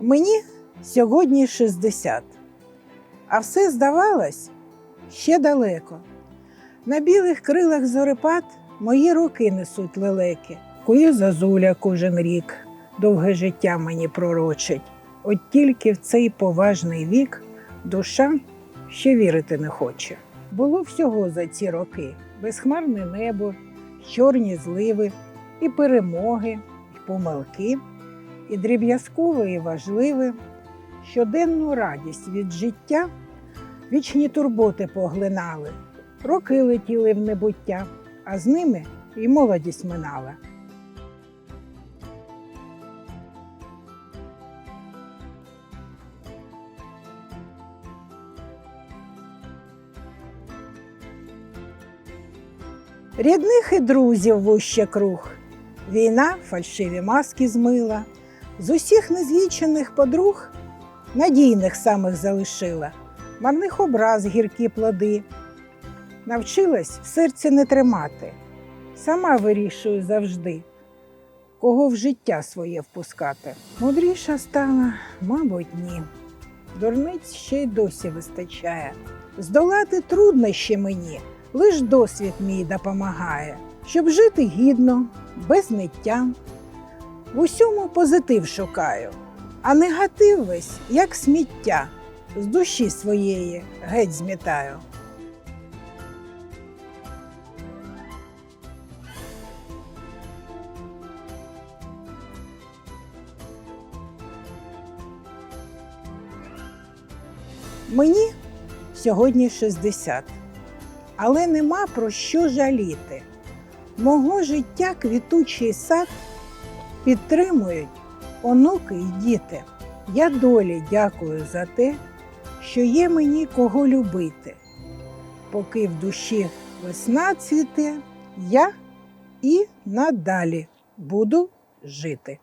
Мені сьогодні 60, а все здавалось ще далеко. На білих крилах зорепад мої роки несуть лелеки. Кую зазуля кожен рік, довге життя мені пророчить. От тільки в цей поважний вік душа ще вірити не хоче. Було всього за ці роки безхмарне небо, чорні зливи, і перемоги, і помилки, і дріб'язкове, і важливе, щоденну радість від життя, вічні турботи поглинали, роки летіли в небуття, а з ними і молодість минала. Рідних і друзів вуще круг. Війна фальшиві маски змила, з усіх незлічених подруг надійних самих залишила, марних образ гіркі плоди. Навчилась в серці не тримати, сама вирішую завжди, кого в життя своє впускати. Мудріша стала, мабуть, ні. Дурниць ще й досі вистачає. Здолати труднощі мені, лиш досвід мій допомагає, щоб жити гідно, без ниття. В усьому позитив шукаю, а негатив весь, як сміття, з душі своєї геть змітаю. Мені сьогодні 60, але нема про що жаліти. Мого життя квітучий сад підтримують онуки і діти. Я долі дякую за те, що є мені кого любити. Поки в душі весна цвіте, я і надалі буду жити.